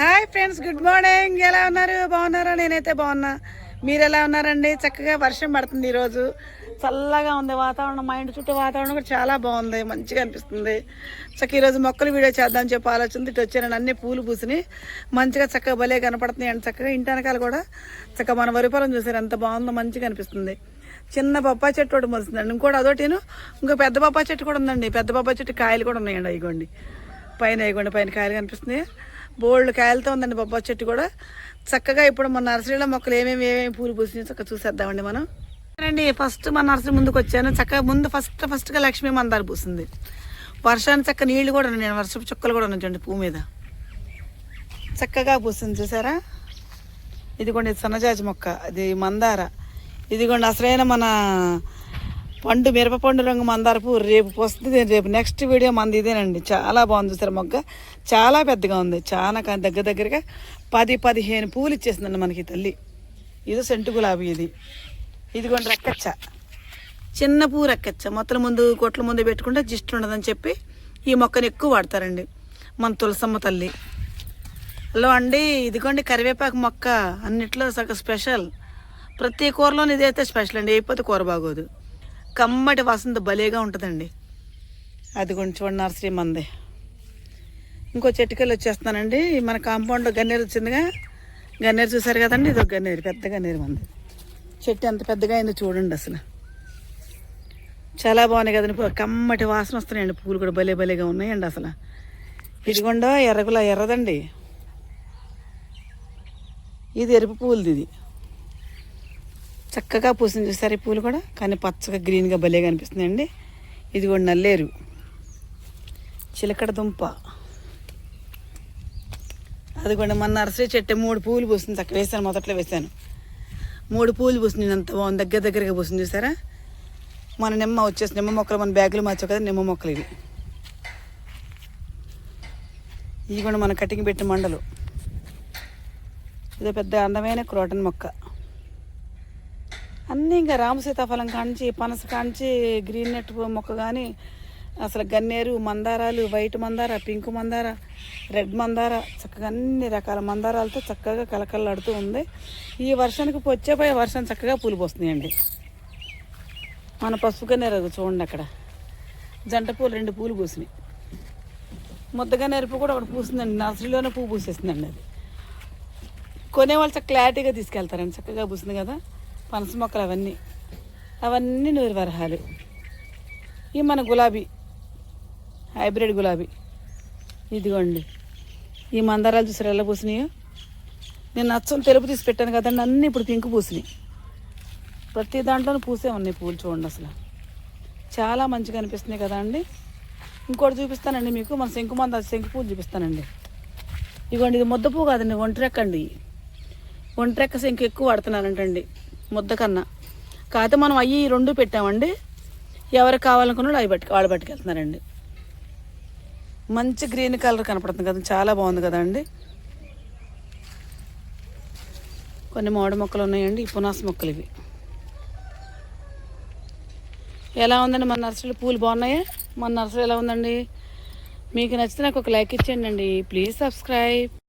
Hi friends good morning. ఎలా ఉన్నారు? బాగున్నారా? నేనైతే బాగున్నా. మీరు ఎలా ఉన్నారండి? చక్కగా వర్షం పడుతుంది ఈరోజు. చల్లగా ఉంది వాతావరణం మా ఇంటి చుట్టూ వాతావరణం కూడా చాలా బాగుంది మంచిగా అనిపిస్తుంది. చక్క ఈరోజు మొక్కలు వీడియో చేద్దాం చెప్పి ఆలోచన ఇటు వచ్చానండి. అన్ని పూలు పూసిని మంచిగా చక్కగా భలే కనపడుతున్నాయి అండి. చక్కగా ఇంటి వెనకాల కూడా చక్కగా మన వరి పొలం చూసారు ఎంత బాగుందో మంచిగా అనిపిస్తుంది. చిన్న బొప్పాయి చెట్టు ఒకటి మొలుస్తుందండి. ఇంకోటి అదొకటిను ఇంకో పెద్ద బొప్పాయి చెట్టు కూడా ఉందండి. పెద్ద బొప్పాయి చెట్టు కాయలు కూడా ఉన్నాయండి ఇగోండి పైన ఇగోండి పైన కాయలు కనిపిస్తున్నాయి. బోల్డ్ కాయలతో ఉందండి బొబ్బా చెట్టు కూడా. చక్కగా ఇప్పుడు మన నర్సరీలో మొక్కలు ఏమేమి ఏమేమి పూలు పూసినాయి చక్కగా చూసేద్దామండి మనం. అండి ఫస్ట్ మన నర్సరీ ముందుకు వచ్చాను. చక్కగా ముందు ఫస్ట్ ఫస్ట్గా లక్ష్మీ మందార పూసింది. వర్షానికి చక్క నీళ్ళు కూడా ఉన్నాయి. వర్షపు చుక్కలు కూడా ఉన్నాయి చూడండి పువ్వు మీద. చక్కగా పూసింది చూసారా? ఇదిగోండి సన్నజాజి మొక్క. అది మందార. ఇదిగోండి అసలైన మన పండు మిరపపండు రంగు మందార రేపు వస్తుంది. రేపు నెక్స్ట్ వీడియో మంది ఇదేనండి. చాలా బాగుంది సార్ మొగ్గ? చాలా పెద్దగా ఉంది. చాలా దగ్గర దగ్గరగా పది పదిహేను పూలు ఇచ్చేసిందండి మనకి తల్లి. ఇది సెంటు గులాబీ ఇది. ఇదిగోండి రెక్కచ్చ. చిన్న పువ్వు రెక్కచ్చ. మొత్తం ముందు కొట్ల ముందు పెట్టుకుంటే జిస్ట్ ఉండదని చెప్పి ఈ మొక్కను ఎక్కువ వాడతారండి మన తులసమ్మ తల్లి. హలో అండి ఇదిగోండి కరివేపాకు మొక్క. అన్నిట్లో సగ స్పెషల్. ప్రతి కూరలోని ఇదైతే స్పెషల్ అండి. అయిపోతే కూర బాగోదు. కమ్మటి వసంత భలేగా ఉంటుందండి. అదిగోండి చూడండి నర్సరీ మంది. ఇంకో చెట్టుకెళ్ళి వచ్చేస్తానండి మన కాంపౌండ్ గన్నేరు వచ్చిందిగా. గన్నేరు చూసారు కదండి? ఇది ఒక గన్నేరు పెద్ద గన్నేరు మంది. చెట్టు ఎంత పెద్దగా అయిందో చూడండి అసలు. చాలా బాగున్నాయి కదండి కమ్మటి వాసన వస్తున్నాయండి పూలు కూడా. భలే భలేగా ఉన్నాయండి అసలు. ఇదిగొండో ఎర్రగుల ఎర్రదండి. ఇది ఎరుపు పూలది ఇది. చక్కగా పూసింది చూసారు ఈ పూలు కూడా కానీ పచ్చగా గ్రీన్గా భలేగా కనిపిస్తుందండి ఇది కూడా నల్లేరు. చిలకడ దుంప. అది కూడా మన నర్సరీ చెట్టు మూడు పూలు పూసింది చక్క వేసాను మొదట్లో వేసాను మూడు పూలు పూసింది అంత బాగుంది దగ్గర దగ్గరగా పూసింది చూసారా? మన నిమ్మ వచ్చేసి నిమ్మ మొక్కలు మన బ్యాగులు మార్చావు కదా నిమ్మ మొక్కలు ఇవి. ఇవి కూడా మన కటింగ్ పెట్టిన మండలు. ఇదో పెద్ద అందమైన క్రోటన్ మొక్క. అన్నీ ఇంకా రామ సీతాఫలం కాంచి పనస కాంచి గ్రీన్ నెట్ మొక్క కానీ అసలు గన్నేరు మందారాలు వైట్ మందార పింక్ మందార రెడ్ మందార చక్కగా అన్ని రకాల మందారాలతో చక్కగా కలకలాడుతూ ఉంది. ఈ వర్షానికి వచ్చేపోయే వర్షం చక్కగా పూలు పోస్తున్నాయండి మన పసుపు గన్నేరు అది చూడండి అక్కడ. జంట పూలు రెండు పూలు పూసినాయి. ముద్దగా నెరుపు కూడా ఒకటి పూసిందండి. నర్సరీలోనే పువ్వు పూసేసిందండి అది. కొనేవాళ్ళు చక్క క్లారిటీగా తీసుకెళ్తారండి. చక్కగా పూసింది కదా. పనస మొక్కలు అవన్నీ. అవన్నీ నూరు వరహాలు. ఇవి మన గులాబీ. హైబ్రిడ్ గులాబీ. ఇదిగోండి. ఈ మందారాలు చూసారు ఎలా పూసినాయో? నేను నచ్చని తెలుపు తీసి పెట్టాను కదండి అన్నీ ఇప్పుడు పింక్ పూసినాయి. ప్రతి దాంట్లోనూ పూసే ఉన్నాయి పూలు చూడండి అసలు. చాలా మంచిగా అనిపిస్తున్నాయి కదా అండి ఇంకోటి చూపిస్తానండి మీకు మన శంకు మంద శంకు పూలు చూపిస్తానండి. ఇదిగోండి ఇది ముద్ద పువ్వు కాదండి ఒంటరెక్క అండి ఒంటరెక్క శంకు ఎక్కువ వాడుతున్నానంటండి ముద్ద కన్నా. కాకపోతే మనం అవి రెండు పెట్టామండి. ఎవరికి కావాలనుకున్నాడు అవి పట్టుకు వాళ్ళు పట్టుకెళ్తున్నారండి. మంచి గ్రీన్ కలర్ కనపడుతుంది కదా చాలా బాగుంది కదండి. కొన్ని మామిడి మొక్కలు ఉన్నాయండి ఈ పునాస మొక్కలు ఇవి. ఎలా ఉందండి మన నర్సరీలో? పూలు బాగున్నాయా? మన నర్సరీ ఎలా ఉందండి? మీకు నచ్చితే నాకు ఒక లైక్ ఇచ్చేయండి అండి. Please subscribe.